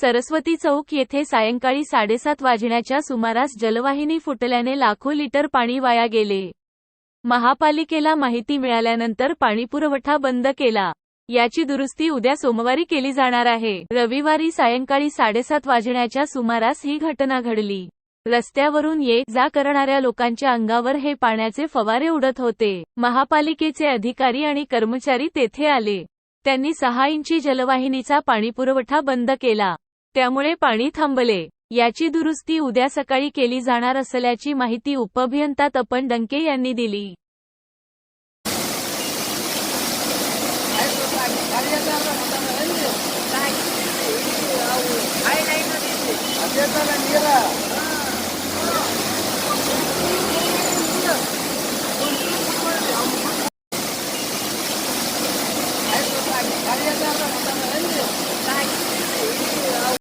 सरस्वती चौक येथे सायंकाळी साडेसात वाजण्याच्या सुमारास जलवाहिनी फुटल्याने लाखो लिटर पाणी वाया गेले. महापालिकेला माहिती मिळाल्यानंतर पाणीपुरवठा बंद केला. याची दुरुस्ती उद्या सोमवारी केली जाणार आहे. रविवारी सायंकाळी साडेसात वाजण्याच्या सुमारास ही घटना घडली. रस्त्यावरून ये जा करणाऱ्या लोकांच्या अंगावर हे पाण्याचे फवारे उडत होते. महापालिकेचे अधिकारी आणि कर्मचारी तेथे आले. त्यांनी सहा इंची जलवाहिनीचा पाणीपुरवठा बंद केला. त्यामुळे पाणी थांबले. याची दुरुस्ती उद्या सकाळी केली जाणार असल्याची माहिती उपअभियंता तपन डंके यांनी दिली.